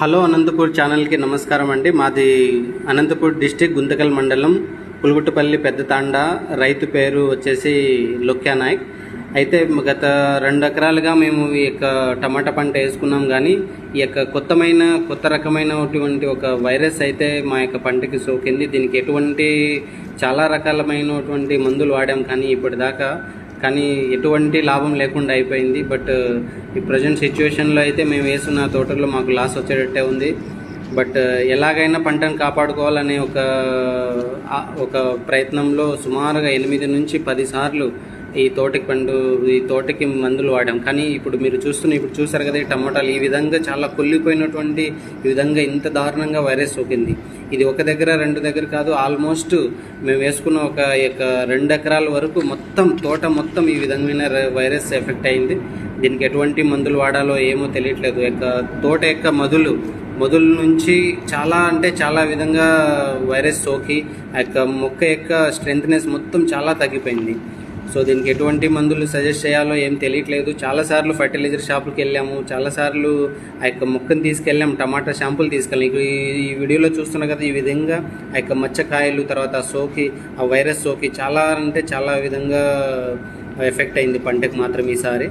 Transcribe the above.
Hello Anantapur ఛానల్కి నమస్కారం అండి. మాది అనంతపూర్ డిస్టిక్ గుంతకల్ మండలం పులుగుట్టుపల్లి పెద్ద తాండా రైతు పేరు వచ్చేసి లొక్యా నాయక్. అయితే గత రెండు ఎకరాలుగా మేము ఈ యొక్క టమాటా పంట వేసుకున్నాం కానీ ఈ యొక్క కొత్తమైన కొత్త రకమైనటువంటి ఒక వైరస్ అయితే మా యొక్క పంటకి సోకింది. దీనికి ఎటువంటి చాలా రకాలమైనటువంటి మందులు వాడాం కానీ ఇప్పటిదాకా కానీ ఎటువంటి లాభం లేకుండా అయిపోయింది. బట్ uh, ఈ ప్రజెంట్ సిచ్యువేషన్లో అయితే మేము వేసిన తోటలో మాకు లాస్ వచ్చేటట్టే ఉంది. బట్ uh, ఎలాగైనా పంటను కాపాడుకోవాలనే ఒక uh, ఒక ప్రయత్నంలో సుమారుగా ఎనిమిది నుంచి పది సార్లు ఈ తోటకి పండు ఈ తోటకి మందులు వాడాం. కానీ ఇప్పుడు మీరు చూస్తున్న ఇప్పుడు చూసారు కదా ఈ టమాటాలు ఈ విధంగా చాలా కుళ్ళిపోయినటువంటి ఈ విధంగా ఇంత దారుణంగా వైరస్ సోకింది. ఇది ఒక దగ్గర రెండు దగ్గర కాదు ఆల్మోస్ట్ మేము వేసుకున్న ఒక యొక్క రెండు ఎకరాల వరకు మొత్తం తోట మొత్తం ఈ విధమైన వైరస్ ఎఫెక్ట్ అయింది. దీనికి ఎటువంటి మందులు వాడాలో ఏమో తెలియట్లేదు. యొక్క తోట యొక్క మదులు మొదల నుంచి చాలా అంటే చాలా విధంగా వైరస్ సోకి ఆ యొక్క మొక్క యొక్క స్ట్రెంగ్నెస్ మొత్తం చాలా తగ్గిపోయింది. సో దీనికి ఎటువంటి మందులు సజెస్ట్ చేయాలో ఏం తెలియట్లేదు. చాలాసార్లు ఫర్టిలైజర్ షాపుకి వెళ్ళాము. చాలాసార్లు ఆ యొక్క మొక్కను తీసుకెళ్ళాము. టమాటా షాంపులు తీసుకెళ్ళాము. ఈ ఈ వీడియోలో చూస్తున్నా కదా ఈ విధంగా ఆ యొక్క మచ్చకాయలు తర్వాత ఆ సోకి ఆ వైరస్ సోకి చాలా అంటే చాలా విధంగా ఎఫెక్ట్ అయింది పంటకు మాత్రం ఈసారి.